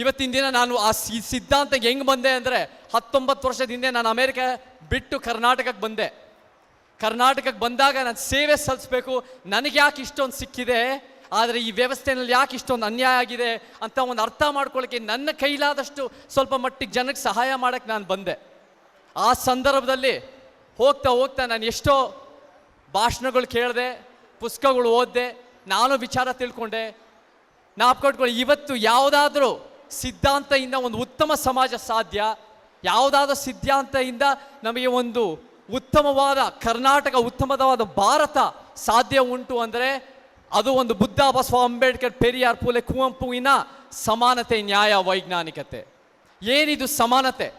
ಇವತ್ತಿನ ದಿನ ನಾನು ಆ ಸಿದ್ಧಾಂತಕ್ಕೆ ಹೆಂಗೆ ಬಂದೆ ಅಂದರೆ ಹತ್ತೊಂಬತ್ತು ವರ್ಷದ ಹಿಂದೆ ನಾನು ಅಮೇರಿಕ ಬಿಟ್ಟು ಕರ್ನಾಟಕಕ್ಕೆ ಬಂದೆ. ಕರ್ನಾಟಕಕ್ಕೆ ಬಂದಾಗ ನಾನು ಸೇವೆ ಸಲ್ಲಿಸ್ಬೇಕು, ನನಗೆ ಯಾಕೆ ಇಷ್ಟೊಂದು ಸಿಕ್ಕಿದೆ, ಆದರೆ ಈ ವ್ಯವಸ್ಥೆಯಲ್ಲಿ ಯಾಕೆ ಇಷ್ಟೊಂದು ಅನ್ಯಾಯ ಆಗಿದೆ ಅಂತ ಒಂದು ಅರ್ಥ ಮಾಡ್ಕೊಳ್ಳೋಕ್ಕೆ ನನ್ನ ಕೈಲಾದಷ್ಟು ಸ್ವಲ್ಪ ಮಟ್ಟಿಗೆ ಜನಕ್ಕೆ ಸಹಾಯ ಮಾಡೋಕ್ಕೆ ನಾನು ಬಂದೆ. ಆ ಸಂದರ್ಭದಲ್ಲಿ ಹೋಗ್ತಾ ಹೋಗ್ತಾ ನಾನು ಎಷ್ಟೋ ಭಾಷಣಗಳು ಕೇಳಿದೆ, ಪುಸ್ತಕಗಳು ಓದಿದೆ, ನಾನು ವಿಚಾರ ತಿಳ್ಕೊಂಡೆ. ನಾಪ್ಕೊಟ್ಕೊಳ್ಳಿ ಇವತ್ತು ಯಾವುದಾದ್ರೂ ಸಿದ್ಧಾಂತದಿಂದ ಒಂದು ಉತ್ತಮ ಸಮಾಜ ಸಾಧ್ಯ ಯಾವುದಾದ್ರೂ ಸಿದ್ಧಾಂತದಿಂದ ನಮಗೆ ಒಂದು ಉತ್ತಮವಾದ ಕರ್ನಾಟಕ, ಉತ್ತಮವಾದ ಭಾರತ ಸಾಧ್ಯ ಉಂಟು ಅಂದರೆ ಅದು ಒಂದು ಬುದ್ಧ ಬಸವ ಅಂಬೇಡ್ಕರ್ ಪೆರಿಯಾರ್ ಪೂಲೆ ಕುವೆಂಪುವಿನ ಸಮಾನತೆ, ನ್ಯಾಯ, ವೈಜ್ಞಾನಿಕತೆ. ಏನಿದು ಸಮಾನತೆ?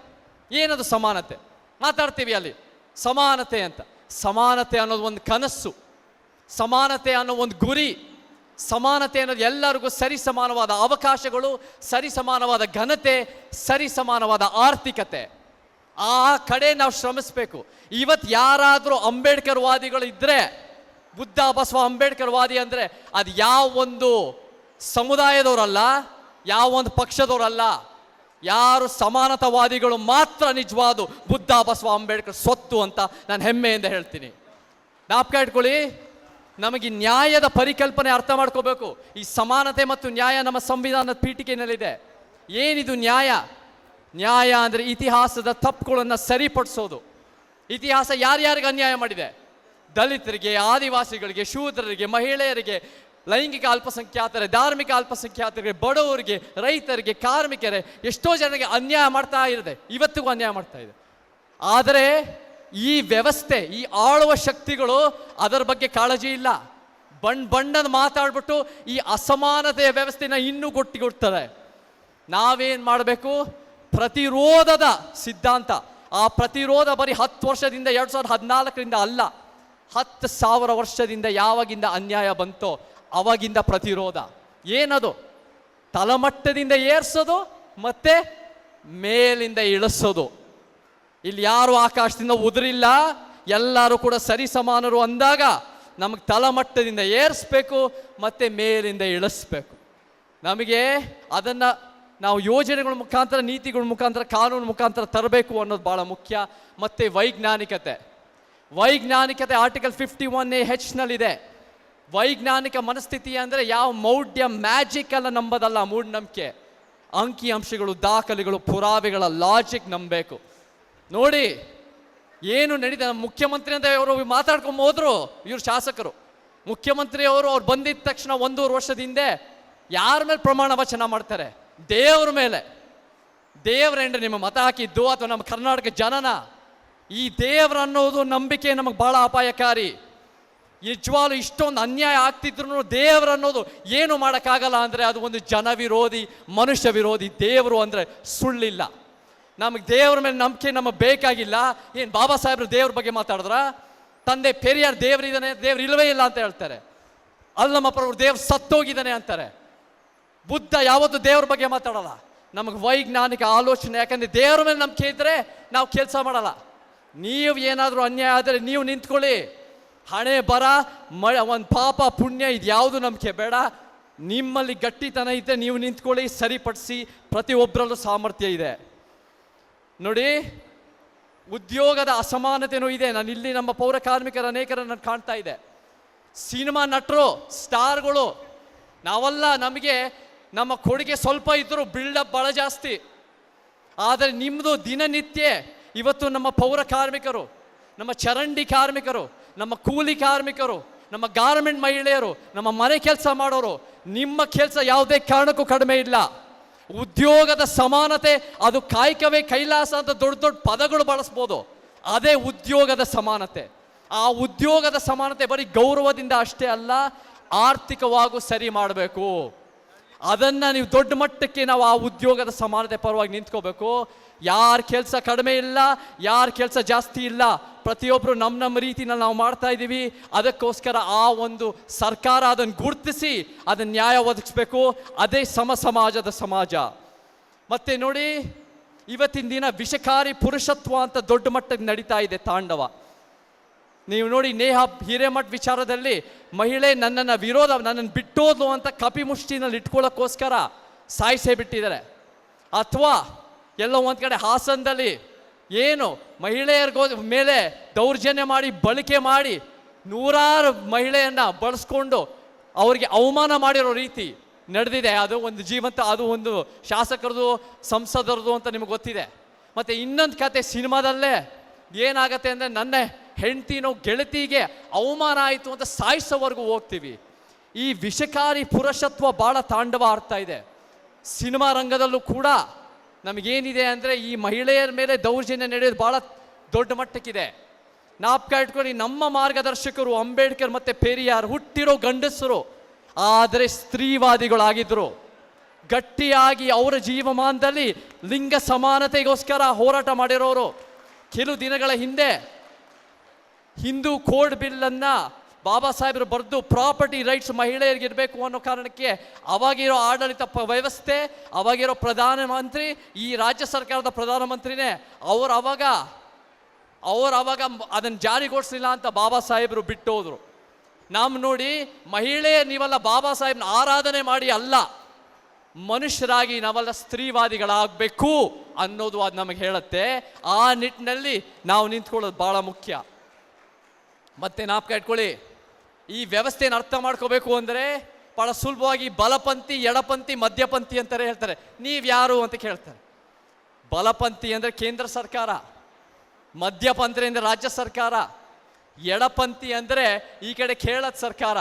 ಏನದು ಸಮಾನತೆ? ಮಾತಾಡ್ತೀವಿ ಅಲ್ಲಿ. ಸಮಾನತೆ ಅಂತ. ಸಮಾನತೆ ಅನ್ನೋದು ಒಂದು ಕನಸು. ಸಮಾನತೆ ಅನ್ನೋ ಒಂದು ಗುರಿ. ಸಮಾನತೆ ಅನ್ನೋದು ಎಲ್ಲರಿಗೂ ಸರಿ ಸಮಾನವಾದ ಅವಕಾಶಗಳು, ಸರಿ ಸಮಾನವಾದ ಘನತೆ, ಸರಿ ಸಮಾನವಾದ ಆರ್ಥಿಕತೆ. ಆ ಕಡೆ ನಾವು ಶ್ರಮಿಸಬೇಕು. ಇವತ್ತು ಯಾರಾದರೂ ಅಂಬೇಡ್ಕರ್ ವಾದಿಗಳು ಇದ್ದರೆ ಬುದ್ಧ ಬಸವ ಅಂಬೇಡ್ಕರ್ ವಾದಿ ಅಂದರೆ ಅದು ಯಾವ ಒಂದು ಸಮುದಾಯದವರಲ್ಲ, ಯಾವ ಒಂದು ಪಕ್ಷದವರಲ್ಲ, ಯಾರು ಸಮಾನತಾವಾದಿಗಳು ಮಾತ್ರ ನಿಜವಾದ ಬುದ್ಧ ಬಸವ ಅಂಬೇಡ್ಕರ್ ಸ್ವತ್ತು ಅಂತ ನಾನು ಹೆಮ್ಮೆಯಿಂದ ಹೇಳ್ತೀನಿ. ಜ್ಞಾಪಕ ಇಟ್ಕೊಳ್ಳಿ. ನಮಗೆ ನ್ಯಾಯದ ಪರಿಕಲ್ಪನೆ ಅರ್ಥ ಮಾಡ್ಕೋಬೇಕು. ಈ ಸಮಾನತೆ ಮತ್ತು ನ್ಯಾಯ ನಮ್ಮ ಸಂವಿಧಾನದ ಪೀಠಿಕೆಯಲ್ಲಿದೆ. ಏನಿದು ನ್ಯಾಯ? ನ್ಯಾಯ ಅಂದರೆ ಇತಿಹಾಸದ ತಪ್ಪುಗಳನ್ನು ಸರಿಪಡಿಸೋದು. ಇತಿಹಾಸ ಯಾರ್ಯಾರಿಗೆ ಅನ್ಯಾಯ ಮಾಡಿದೆ? ದಲಿತರಿಗೆ, ಆದಿವಾಸಿಗಳಿಗೆ, ಶೂದ್ರರಿಗೆ, ಮಹಿಳೆಯರಿಗೆ, ಲೈಂಗಿಕ ಅಲ್ಪಸಂಖ್ಯಾತರ ಧಾರ್ಮಿಕ ಅಲ್ಪಸಂಖ್ಯಾತರಿಗೆ, ಬಡವರಿಗೆ, ರೈತರಿಗೆ ಕಾರ್ಮಿಕರೇ ಎಷ್ಟೋ ಜನರಿಗೆ ಅನ್ಯಾಯ ಮಾಡ್ತಾ ಇದೆ. ಇವತ್ತಿಗೂ ಅನ್ಯಾಯ ಮಾಡ್ತಾ ಇದೆ. ಆದರೆ ಈ ವ್ಯವಸ್ಥೆ, ಈ ಆಳುವ ಶಕ್ತಿಗಳು ಅದರ ಬಗ್ಗೆ ಕಾಳಜಿ ಇಲ್ಲ. ಬಣ್ಣ ಬಣ್ಣದ ಮಾತಾಡ್ಬಿಟ್ಟು ಈ ಅಸಮಾನತೆಯ ವ್ಯವಸ್ಥೆನ ಇನ್ನೂ ಗೊಟ್ಟಿಗೊಡ್ತಾರೆ ನಾವೇನು ಮಾಡಬೇಕು? ಪ್ರತಿರೋಧದ ಸಿದ್ಧಾಂತ. ಆ ಪ್ರತಿರೋಧ ಬರೀ ಹತ್ತು ವರ್ಷದಿಂದ ಎರಡು ಸಾವಿರದ ಹದಿನಾಲ್ಕರಿಂದ ಅಲ್ಲ. ಹತ್ತು ಸಾವಿರ ವರ್ಷದಿಂದ ಯಾವಾಗಿಂದ ಅನ್ಯಾಯ ಬಂತೋ ಅವಾಗಿಂದ ಪ್ರತಿರೋಧ. ಏನದು? ತಳಮಟ್ಟದಿಂದ ಏರ್ಸೋದು ಮತ್ತೆ ಮೇಲಿಂದ ಇಳಿಸೋದು. ಇಲ್ಲಿ ಯಾರು ಆಕಾಶದಿಂದ ಉದುರಿಲ್ಲ, ಎಲ್ಲರೂ ಕೂಡ ಸರಿ ಸಮಾನರು ಅಂದಾಗ ನಮಗೆ ತಳಮಟ್ಟದಿಂದ ಏರಿಸ್ಬೇಕು, ಮತ್ತು ಮೇಲಿಂದ ಇಳಿಸ್ಬೇಕು. ನಮಗೆ ಅದನ್ನು ನಾವು ಯೋಜನೆಗಳ ಮುಖಾಂತರ, ನೀತಿಗಳ ಮುಖಾಂತರ, ಕಾನೂನು ಮುಖಾಂತರ ತರಬೇಕು ಅನ್ನೋದು ಭಾಳ ಮುಖ್ಯ. ಮತ್ತು ವೈಜ್ಞಾನಿಕತೆ. ವೈಜ್ಞಾನಿಕತೆ ಆರ್ಟಿಕಲ್ ಫಿಫ್ಟಿ ಒನ್ ಎ ಹೆಚ್ನಲ್ಲಿದೆ ವೈಜ್ಞಾನಿಕ ಮನಸ್ಥಿತಿ ಅಂದರೆ ಯಾವ ಮೌಢ್ಯ ಮ್ಯಾಜಿಕ್ ಎಲ್ಲ ನಂಬೋದಲ್ಲ ಮೂಢನಂಬಿಕೆ. ಅಂಕಿ ಅಂಶಗಳು, ದಾಖಲೆಗಳು, ಪುರಾವೆಗಳ ಲಾಜಿಕ್ ನಂಬಬೇಕು. ನೋಡಿ, ಏನು ನಡೀತ ಮುಖ್ಯಮಂತ್ರಿ ಅಂತ ಅವರು ಮಾತಾಡ್ಕೊಂಡು ಹೋದ್ರು, ಇವ್ರು ಶಾಸಕರು. ಮುಖ್ಯಮಂತ್ರಿ ಅವರು ಬಂದಿದ್ದ ತಕ್ಷಣ ಒಂದೂವರೆ ವರ್ಷದ ಹಿಂದೆ ಯಾರ ಮೇಲೆ ಪ್ರಮಾಣ ವಚನ ಮಾಡ್ತಾರೆ? ದೇವ್ರ ಮೇಲೆ. ದೇವರೇನ್ರಿ ನಿಮ್ಮ ಮತ ಹಾಕಿದ್ದು ಅಥವಾ ನಮ್ಮ ಕರ್ನಾಟಕ ಜನನ? ಈ ದೇವ್ರ ಅನ್ನೋದು ನಂಬಿಕೆ ನಮಗೆ ಬಹಳ ಅಪಾಯಕಾರಿ. ನಿಜವಾಗ್ಲು ಇಷ್ಟೊಂದು ಅನ್ಯಾಯ ಆಗ್ತಿದ್ರು ದೇವ್ರ ಅನ್ನೋದು ಏನು ಮಾಡೋಕ್ಕಾಗಲ್ಲ ಅಂದರೆ ಅದು ಒಂದು ಜನ ವಿರೋಧಿ ಮನುಷ್ಯ ವಿರೋಧಿ ದೇವರು ಅಂದರೆ ಸುಳ್ಳಿಲ್ಲ. ನಮಗೆ ದೇವರ ಮೇಲೆ ನಂಬಿಕೆ ನಮಗೆ ಬೇಕಾಗಿಲ್ಲ. ಏನು ಬಾಬಾ ಸಾಹೇಬ್ರು ದೇವ್ರ ಬಗ್ಗೆ ಮಾತಾಡಿದ್ರ? ತಂದೆ ಪೆರಿಯಾರ್ ದೇವರಿದ್ದಾನೆ ದೇವ್ರು ಇಲ್ಲವೇ ಇಲ್ಲ ಅಂತ ಹೇಳ್ತಾರೆ. ಅಲ್ಲಮ್ಮಪ್ಪ ಅವ್ರು ದೇವ್ರು ಸತ್ತೋಗಿದ್ದಾನೆ ಅಂತಾರೆ. ಬುದ್ಧ ಯಾವತ್ತೂ ದೇವ್ರ ಬಗ್ಗೆ ಮಾತಾಡಲ್ಲ. ನಮಗೆ ವೈಜ್ಞಾನಿಕ ಆಲೋಚನೆ, ಯಾಕಂದರೆ ದೇವ್ರ ಮೇಲೆ ನಂಬಿಕೆ ಇದ್ದರೆ ನಾವು ಕೆಲಸ ಮಾಡಲ್ಲ. ನೀವು ಏನಾದರೂ ಅನ್ಯಾಯ ಆದರೆ ನೀವು ನಿಂತ್ಕೊಳ್ಳಿ. ಹಣೆ ಬರ, ಮ, ಒಂದು ಪಾಪ ಪುಣ್ಯ ಇದು ಯಾವುದು ನಂಬಿಕೆ ಬೇಡ. ನಿಮ್ಮಲ್ಲಿ ಗಟ್ಟಿತನ ಇದೆ ನೀವು ನಿಂತ್ಕೊಳ್ಳಿ, ಸರಿಪಡಿಸಿ ಪ್ರತಿಯೊಬ್ಬರಲ್ಲೂ ಸಾಮರ್ಥ್ಯ ಇದೆ. ನೋಡಿ, ಉದ್ಯೋಗದ ಅಸಮಾನತೆನೂ ಇದೆ. ನಾನು ಇಲ್ಲಿ ನಮ್ಮ ಪೌರ ಕಾರ್ಮಿಕರ, ಅನೇಕರನ್ನು ಕಾಣ್ತಾ ಇದೆ. ಸಿನಿಮಾ ನಟರು, ಸ್ಟಾರ್ಗಳು, ನಾವೆಲ್ಲ ನಮಗೆ ನಮ್ಮ ಕೊಡುಗೆ ಸ್ವಲ್ಪ ಇದ್ದರೂ ಬಿಲ್ಡಪ್ ಭಾಳ ಜಾಸ್ತಿ. ಆದರೆ ನಿಮ್ಮದು ದಿನನಿತ್ಯ ಇವತ್ತು ನಮ್ಮ ಪೌರ ಕಾರ್ಮಿಕರು, ನಮ್ಮ ಚರಂಡಿ ಕಾರ್ಮಿಕರು, ನಮ್ಮ ಕೂಲಿ ಕಾರ್ಮಿಕರು, ನಮ್ಮ ಗಾರ್ಮೆಂಟ್ ಮಹಿಳೆಯರು, ನಮ್ಮ ಮನೆ ಕೆಲಸ ಮಾಡೋರು, ನಿಮ್ಮ ಕೆಲಸ ಯಾವುದೇ ಕಾರಣಕ್ಕೂ ಕಡಿಮೆ ಇಲ್ಲ. ಉದ್ಯೋಗದ ಸಮಾನತೆ, ಅದು ಕಾಯಕವೇ ಕೈಲಾಸ ಅಂತ ದೊಡ್ಡ ದೊಡ್ಡ ಪದಗಳು ಬಳಸ್ಬೋದು. ಅದೇ ಉದ್ಯೋಗದ ಸಮಾನತೆ. ಆ ಉದ್ಯೋಗದ ಸಮಾನತೆ ಬರೀ ಗೌರವದಿಂದ ಅಷ್ಟೇ ಅಲ್ಲ, ಆರ್ಥಿಕವಾಗೂ ಸರಿ ಮಾಡಬೇಕು. ಅದನ್ನ ನೀವು ದೊಡ್ಡ ಮಟ್ಟಕ್ಕೆ ನಾವು ಆ ಉದ್ಯೋಗದ ಸಮಾನತೆ ಪರವಾಗಿ ನಿಂತ್ಕೋಬೇಕು. ಯಾರ ಕೆಲಸ ಕಡಿಮೆ ಇಲ್ಲ, ಯಾರ ಕೆಲಸ ಜಾಸ್ತಿ ಇಲ್ಲ ಪ್ರತಿಯೊಬ್ಬರು ನಮ್ಮ ನಮ್ಮ ರೀತಿನಲ್ಲಿ ನಾವು ಮಾಡ್ತಾ ಇದ್ದೀವಿ. ಅದಕ್ಕೋಸ್ಕರ ಆ ಒಂದು ಸರ್ಕಾರ ಅದನ್ನು ಗುರುತಿಸಿ, ಅದನ್ನು ನ್ಯಾಯ ಒದಗಿಸ್ಬೇಕು. ಅದೇ ಸಮ ಸಮಾಜದ ಸಮಾಜ. ಮತ್ತೆ ನೋಡಿ, ಇವತ್ತಿನ ದಿನ ವಿಷಕಾರಿ ಪುರುಷತ್ವ ಅಂತ ದೊಡ್ಡ ಮಟ್ಟಕ್ಕೆ ನಡೀತಾ ಇದೆ ತಾಂಡವ. ನೀವು ನೋಡಿ, ನೇಹ ಹಿರೇಮಠ ವಿಚಾರದಲ್ಲಿ ಮಹಿಳೆ ನನ್ನನ್ನು ವಿರೋಧ, ನನ್ನನ್ನು ಬಿಟ್ಟೋದ್ಲು ಅಂತ ಕಪಿ ಮುಷ್ಟಿನಲ್ಲಿ ಇಟ್ಕೊಳ್ಳೋಕ್ಕೋಸ್ಕರ ಸಾಯಿಸೇ ಬಿಟ್ಟಿದ್ದಾರೆ. ಅಥವಾ ಎಲ್ಲೋ ಒಂದು ಕಡೆ ಹಾಸನದಲ್ಲಿ ಏನು ಮಹಿಳೆಯರಿಗೋ ಮೇಲೆ ದೌರ್ಜನ್ಯ ಮಾಡಿ, ಬಳಕೆ ಮಾಡಿ ನೂರಾರು ಮಹಿಳೆಯನ್ನು ಬಳಸ್ಕೊಂಡು ಅವರಿಗೆ ಅವಮಾನ ಮಾಡಿರೋ ರೀತಿ ನಡೆದಿದೆ. ಅದು ಒಂದು ಜೀವಂತ, ಅದು ಒಂದು ಶಾಸಕರದು, ಸಂಸದರದು ಅಂತ ನಿಮಗೆ ಗೊತ್ತಿದೆ. ಮತ್ತು ಇನ್ನೊಂದು ಕತೆ ಸಿನಿಮಾದಲ್ಲೇ ಏನಾಗತ್ತೆ ಅಂದರೆ ನನ್ನ ಹೆಂಡ್ತಿನೋ ಗೆಳತಿಗೆ ಅವಮಾನ ಆಯಿತು ಅಂತ ಸಾಯಿಸೋವರೆಗೂ ಹೋಗ್ತೀವಿ. ಈ ವಿಷಕಾರಿ ಪುರುಷತ್ವ ಭಾಳ ತಾಂಡವ ಆಡ್ತಾ ಇದೆ. ಸಿನಿಮಾ ರಂಗದಲ್ಲೂ ಕೂಡ ನಮಗೇನಿದೆ ಅಂದರೆ ಈ ಮಹಿಳೆಯರ ಮೇಲೆ ದೌರ್ಜನ್ಯ ನಡೆಯೋದು ಭಾಳ ದೊಡ್ಡ ಮಟ್ಟಕ್ಕಿದೆ. ನಾಪ್ಕ ಇಟ್ಕೊಂಡು ನಮ್ಮ ಮಾರ್ಗದರ್ಶಕರು, ಅಂಬೇಡ್ಕರ್ ಮತ್ತು ಪೆರಿಯಾರ್ ಹುಟ್ಟಿರೋ ಗಂಡಸರು, ಆದರೆ ಸ್ತ್ರೀವಾದಿಗಳಾಗಿದ್ದರು ಗಟ್ಟಿಯಾಗಿ ಅವರ ಜೀವಮಾನದಲ್ಲಿ ಲಿಂಗ ಸಮಾನತೆಗೋಸ್ಕರ ಹೋರಾಟ ಮಾಡಿರೋರು. ಕೆಲವು ದಿನಗಳ ಹಿಂದೆ ಹಿಂದೂ ಕೋಡ್ ಬಿಲ್ಲನ್ನು ಬಾಬಾ ಸಾಹೇಬರು ಬರೆದು ಪ್ರಾಪರ್ಟಿ ರೈಟ್ಸ್ ಮಹಿಳೆಯರಿಗೆ ಇರಬೇಕು ಅನ್ನೋ ಕಾರಣಕ್ಕೆ ಅವಾಗಿರೋ ಆಡಳಿತ ವ್ಯವಸ್ಥೆ, ಅವಾಗಿರೋ ಪ್ರಧಾನಮಂತ್ರಿ ಈ ರಾಜ್ಯ ಸರ್ಕಾರದ ಪ್ರಧಾನಮಂತ್ರಿನೇ ಅವರು ಅವಾಗ ಅವರು ಅವಾಗ ಅದನ್ನು ಜಾರಿಗೊಳಿಸಲಿಲ್ಲ ಅಂತ ಬಾಬಾ ಸಾಹೇಬರು ಬಿಟ್ಟು ಹೋದರು ನಾವು ನೋಡಿ ಮಹಿಳೆ ನೀವೆಲ್ಲ ಬಾಬಾ ಸಾಹೇಬ್ನ ಆರಾಧನೆ ಮಾಡಿ ಅಲ್ಲ, ಮನುಷ್ಯರಾಗಿ ನಾವೆಲ್ಲ ಸ್ತ್ರೀವಾದಿಗಳಾಗಬೇಕು ಅನ್ನೋದು ಅದು ನಮಗೆ ಹೇಳುತ್ತೆ. ಆ ನಿಟ್ಟಿನಲ್ಲಿ ನಾವು ನಿಂತ್ಕೊಳ್ಳೋದು ಭಾಳ ಮುಖ್ಯ. ಮತ್ತೆ ನಾಪ್ಕ ಇಟ್ಕೊಳ್ಳಿ. ಈ ವ್ಯವಸ್ಥೆಯನ್ನು ಅರ್ಥ ಮಾಡ್ಕೋಬೇಕು ಅಂದರೆ ಭಾಳ ಸುಲಭವಾಗಿ ಬಲಪಂಥಿ, ಎಡಪಂಥಿ, ಮಧ್ಯಪಂಥಿ ಅಂತಾರೆ ಹೇಳ್ತಾರೆ. ನೀವು ಯಾರು ಅಂತ ಕೇಳ್ತಾರೆ. ಬಲಪಂಥಿ ಅಂದರೆ ಕೇಂದ್ರ ಸರ್ಕಾರ, ಮಧ್ಯಪಂಥಿ ಅಂದರೆ ರಾಜ್ಯ ಸರ್ಕಾರ, ಎಡಪಂಥಿ ಅಂದರೆ ಈ ಕಡೆ ಕೇಳದ ಸರ್ಕಾರ.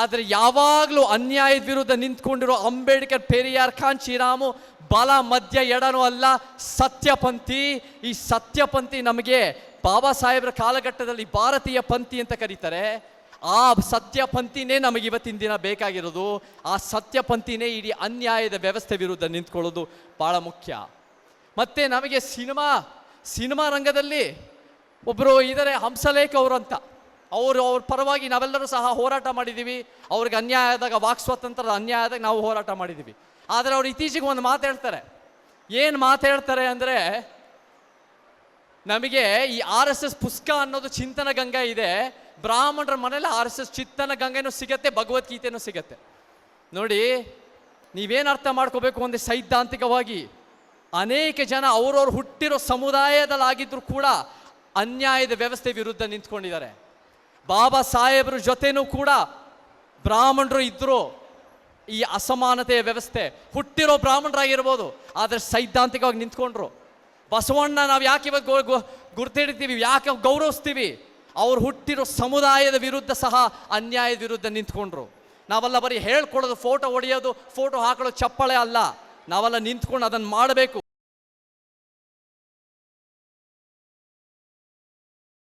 ಆದರೆ ಯಾವಾಗಲೂ ಅನ್ಯಾಯದ ವಿರುದ್ಧ ನಿಂತ್ಕೊಂಡಿರೋ ಅಂಬೇಡ್ಕರ್, ಪೆರಿಯಾರ್, ಖಾನ್, ಶ್ರೀರಾಮು ಬಲ, ಮಧ್ಯ, ಎಡನೂ ಅಲ್ಲ, ಸತ್ಯಪಂಥಿ. ಈ ಸತ್ಯಪಂಥಿ ನಮಗೆ ಬಾಬಾ ಸಾಹೇಬ್ರ ಕಾಲಘಟ್ಟದಲ್ಲಿ ಭಾರತೀಯ ಪಂಥಿ ಅಂತ ಕರೀತಾರೆ. ಆ ಸತ್ಯಪಂಥಿನೇ ನಮಗೆ ಇವತ್ತಿನ ದಿನ ಬೇಕಾಗಿರೋದು. ಆ ಸತ್ಯಪಂಥಿನೇ ಇಡೀ ಅನ್ಯಾಯದ ವ್ಯವಸ್ಥೆ ವಿರುದ್ಧ ನಿಂತ್ಕೊಳ್ಳೋದು ಭಾಳ ಮುಖ್ಯ. ಮತ್ತು ನಮಗೆ ಸಿನಿಮಾ ಸಿನಿಮಾ ರಂಗದಲ್ಲಿ ಒಬ್ಬರು ಇದ್ದಾರೆ ಹಂಸಲೇಖ ಅವರು ಅಂತ ಅವರು ಅವ್ರ ಪರವಾಗಿ ನಾವೆಲ್ಲರೂ ಸಹ ಹೋರಾಟ ಮಾಡಿದ್ದೀವಿ ಅವ್ರಿಗೆ ಅನ್ಯಾಯ ಆದಾಗ ವಾಕ್ ಸ್ವಾತಂತ್ರ್ಯದ ಅನ್ಯಾಯ ಆದಾಗ ನಾವು ಹೋರಾಟ ಮಾಡಿದ್ದೀವಿ ಆದರೆ ಅವ್ರು ಇತ್ತೀಚೆಗೆ ಒಂದು ಮಾತು ಹೇಳ್ತಾರೆ. ಏನು ಮಾತು ಹೇಳ್ತಾರೆ ಅಂದರೆ, ನಮಗೆ ಈ ಆರ್ ಎಸ್ ಎಸ್ ಪುಸ್ತಕ ಅನ್ನೋದು ಚಿಂತನ ಗಂಗಾ ಇದೆ. ಬ್ರಾಹ್ಮಣರ ಮನೇಲಿ ಆರ್ ಎಸ್ ಎಸ್ ಚಿತ್ತನ ಗಂಗೆನೂ ಸಿಗತ್ತೆ, ಭಗವದ್ಗೀತೆನೂ ಸಿಗತ್ತೆ. ನೋಡಿ, ನೀವೇನು ಅರ್ಥ ಮಾಡ್ಕೋಬೇಕು ಅಂದರೆ ಸೈದ್ಧಾಂತಿಕವಾಗಿ? ಅನೇಕ ಜನ ಅವ್ರವ್ರು ಹುಟ್ಟಿರೋ ಸಮುದಾಯದಲ್ಲಾಗಿದ್ದರೂ ಕೂಡ ಅನ್ಯಾಯದ ವ್ಯವಸ್ಥೆ ವಿರುದ್ಧ ನಿಂತ್ಕೊಂಡಿದ್ದಾರೆ. ಬಾಬಾ ಸಾಹೇಬ್ರ ಜೊತೆನೂ ಕೂಡ ಬ್ರಾಹ್ಮಣರು ಇದ್ದರು ಈ ಅಸಮಾನತೆಯ ವ್ಯವಸ್ಥೆ, ಹುಟ್ಟಿರೋ ಬ್ರಾಹ್ಮಣರಾಗಿರ್ಬೋದು, ಆದರೆ ಸೈದ್ಧಾಂತಿಕವಾಗಿ ನಿಂತ್ಕೊಂಡ್ರು. ಬಸವಣ್ಣ, ನಾವು ಯಾಕೆ ಇವಾಗ ಗುರ್ತಿಡ್ತೀವಿ, ಯಾಕೆ ಗೌರವಿಸ್ತೀವಿ? ಅವ್ರು ಹುಟ್ಟಿರೋ ಸಮುದಾಯದ ವಿರುದ್ಧ ಸಹ ಅನ್ಯಾಯದ ವಿರುದ್ಧ ನಿಂತ್ಕೊಂಡ್ರು. ನಾವೆಲ್ಲ ಬರೀ ಹೇಳ್ಕೊಡೋದು ಫೋಟೋ ಹೊಡೆಯೋದು ಫೋಟೋ ಹಾಕೊಳ್ಳೋದು ಚಪ್ಪಳೆ ಅಲ್ಲ. ನಾವೆಲ್ಲ ನಿಂತ್ಕೊಂಡು ಅದನ್ನು ಮಾಡಬೇಕು.